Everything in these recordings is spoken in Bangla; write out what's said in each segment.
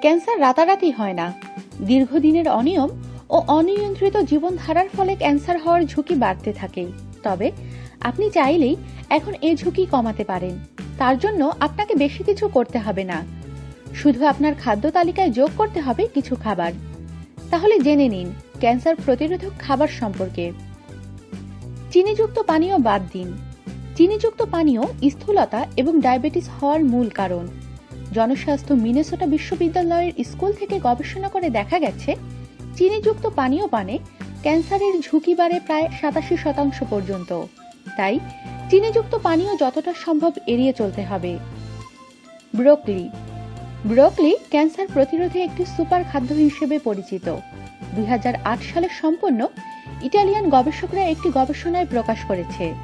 ক্যান্সার রাতারাতি হয় না। দীর্ঘদিনের অনিয়ম ও অনিয়ন্ত্রিত জীবনধারার ফলে ক্যান্সার হওয়ার ঝুঁকি বাড়তে থাকে। তবে আপনি চাইলেই এখন এই ঝুঁকি কমাতে পারেন। তার জন্য আপনাকে বেশি কিছু করতে হবে না। শুধু আপনার খাদ্য তালিকায় যোগ করতে হবে কিছু খাবার। তাহলে জেনে নিন, ক্যান্সার প্রতিরোধক খাবার সম্পর্কে। চিনিযুক্ত পানীয় বাদ দিন। চিনিযুক্ত পানীয় স্থূলতা এবং ডায়াবেটিস হওয়ার মূল কারণ। জনস্বাস্থ্য মিনেসোটা বিশ্ববিদ্যালয়ের স্কুল থেকে গবেষণা করে দেখা গেছে, চিনিযুক্ত পানীয় পানে ক্যান্সারের ঝুঁকি বাড়ে প্রায় সাতাশি শতাংশ পর্যন্ত। তাই চিনিযুক্ত পানীয় যতটা সম্ভব এড়িয়ে চলতে হবে। ব্রোকলি। ব্রোকলি ক্যান্সার প্রতিরোধে একটি সুপার খাদ্য হিসেবে পরিচিত। দুই সালে সম্পন্ন ইটালিয়ান গবেষকরা একটি গবেষণায় প্রকাশ করেছে।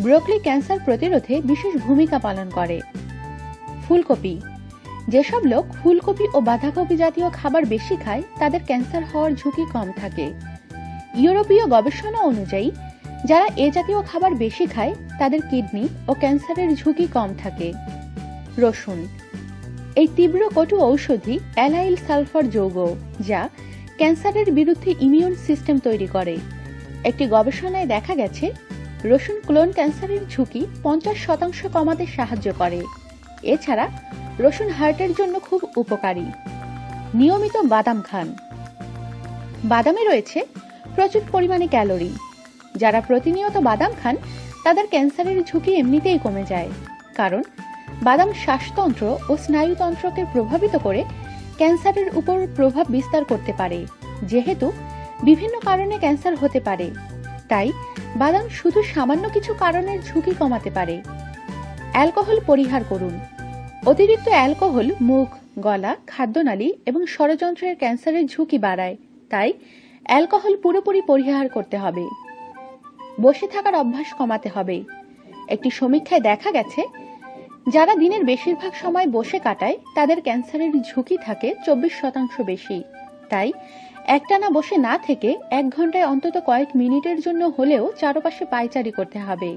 ব্রোকলি ক্যান্সার প্রতিরোধে বিশেষ ভূমিকা পালন করে। ফুলকপি। যেসব লোক ফুলকপি ও বাঁধাকপি জাতীয় খাবার বেশি খায়, তাদের ক্যান্সার হওয়ার ঝুঁকি কম থাকে। ইউরোপীয় গবেষণা অনুযায়ী, যারা এ জাতীয় খাবার বেশি খায়, তাদের কিডনি ও ক্যান্সারের ঝুঁকি কম থাকে। রসুন। এই তীব্র কটু ঔষধি অ্যালাইল সালফার যৌগ, যা ক্যান্সারের বিরুদ্ধে ইমিউন সিস্টেম তৈরি করে। একটি গবেষণায় দেখা গেছে, রসুন ক্লোন ক্যান্সারের ঝুঁকি পঞ্চাশ শতাংশ কমাতে সাহায্য করে। এছাড়া রসুন হার্টের জন্য খুব উপকারী। নিয়মিত বাদাম খান। বাদামে রয়েছে প্রচুর পরিমাণে ক্যালোরি। যারা প্রতিনিয়ত বাদাম খান, তাদের ক্যান্সারের ঝুঁকি এমনিতেই কমে যায়। কারণ বাদাম শ্বাসতন্ত্র ও স্নায়ুতন্ত্রকে প্রভাবিত করে ক্যান্সারের উপর প্রভাব বিস্তার করতে পারে। যেহেতু বিভিন্ন কারণে ক্যান্সার হতে পারে। তাই বাদাম শুধু সামান্য কিছু কারণের ঝুঁকি কমাতে পারে। অ্যালকোহল পরিহার করুন। অতিরিক্ত অ্যালকোহল, মুখ, গলা, খাদ্যনালী এবং ষড়যন্ত্রের ক্যান্সারের ঝুঁকি বাড়ায়। তাই অ্যালকোহল পুরোপুরি পরিহার করতে হবে। বসে থাকার অভ্যাস কমাতে হবে। একটি সমীক্ষায় দেখা গেছে, যারা দিনের বেশিরভাগ সময় বসে কাটায়, তাদের ক্যান্সারের ঝুঁকি থাকে চব্বিশ শতাংশ বেশি। তাই একটানা বসে না থেকে এক ঘন্টায় অন্তত কয়েক মিনিটের জন্য হলেও চারপাশে পায়চারি করতে হবে।